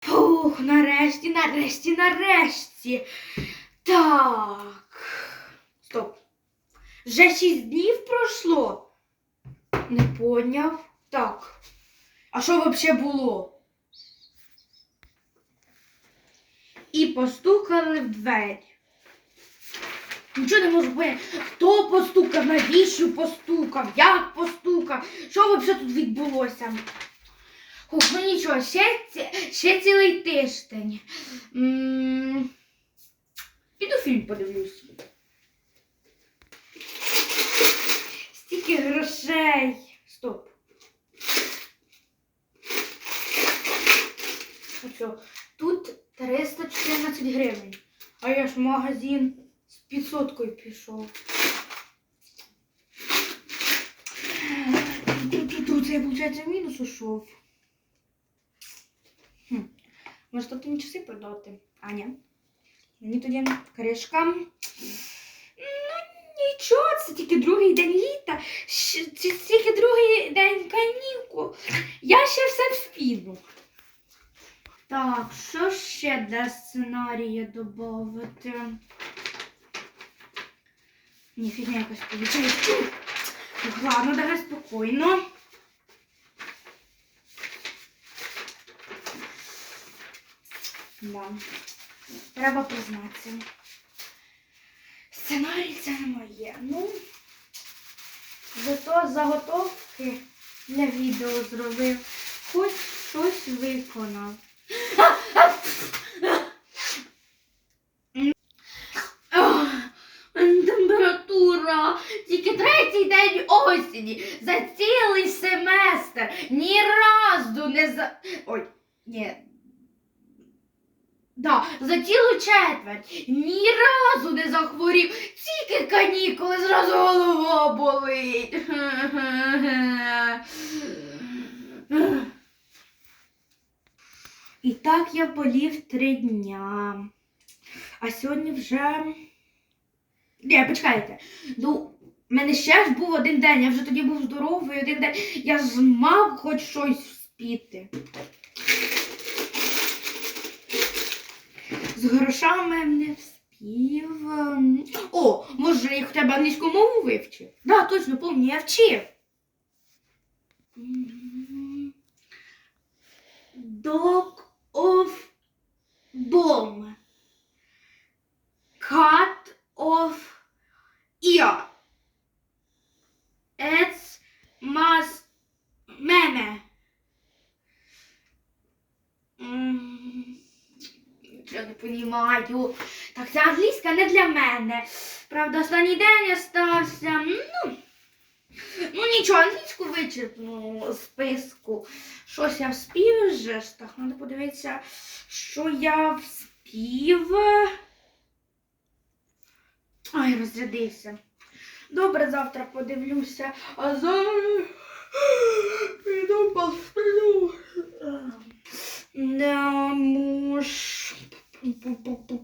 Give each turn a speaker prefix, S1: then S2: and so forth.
S1: Фух, нарешті, нарешті, нарешті. Так. Стоп. Вже шість днів пройшло. Не поняв. Так. А що взагалі було? І постукали в двері. Нічого не можу поняти. Хто постукав, навіщо постукав, як постукав, що взагалі тут відбулося? Ух, ну нічого, ще, ще цілий тиждень. М, Піду фільм подивлюсь. Стільки грошей. Стоп. Що? Тут 314 гривень. А я ж в магазин з 500 пішов. Тут, тут я, виходить, в мінус ушов. Може, тобто мені часи продати? А, ні. Мені тоді кришка. Ну, нічого, це тільки другий день літа. Це тільки другий день канікул. Я ще все вспіну. Так, що ще для сценарія додати? Ні, фігня якось виходить. Ладно, давай спокійно. Да. Треба признатися. Сценарій це не моє. Ну, зато заготовки для відео зробив. Хоч щось виконав. Температура. Тільки третій день осені. За цілий семестр. Ні разу не за. Ой, ні. Да, за цілу четверть ні разу не захворів, тільки канікули, зразу голова болить. І так я болів три дня. А сьогодні вже. Ні, почекайте. Ну, в мене ще ж був один день, я вже тоді був здоровий один день. Я ж мав хоч щось вспіти. З грошами не вспів. Ем, О, може, я хоча б англійську мову вивчив? Да, точно, помню, я вчив. Dog of bomb. Cut of ear. It's must meme. М, Нічого не понімаю. Так, ця англійська не для мене. Правда, останній день остався. Ну, ну нічого, англійську вичерпну списку. Щось я вспів вже ж. Так, треба подивитися, що я вспів. Ай, розрядився. Добре, завтра подивлюся, а зараз 不不不不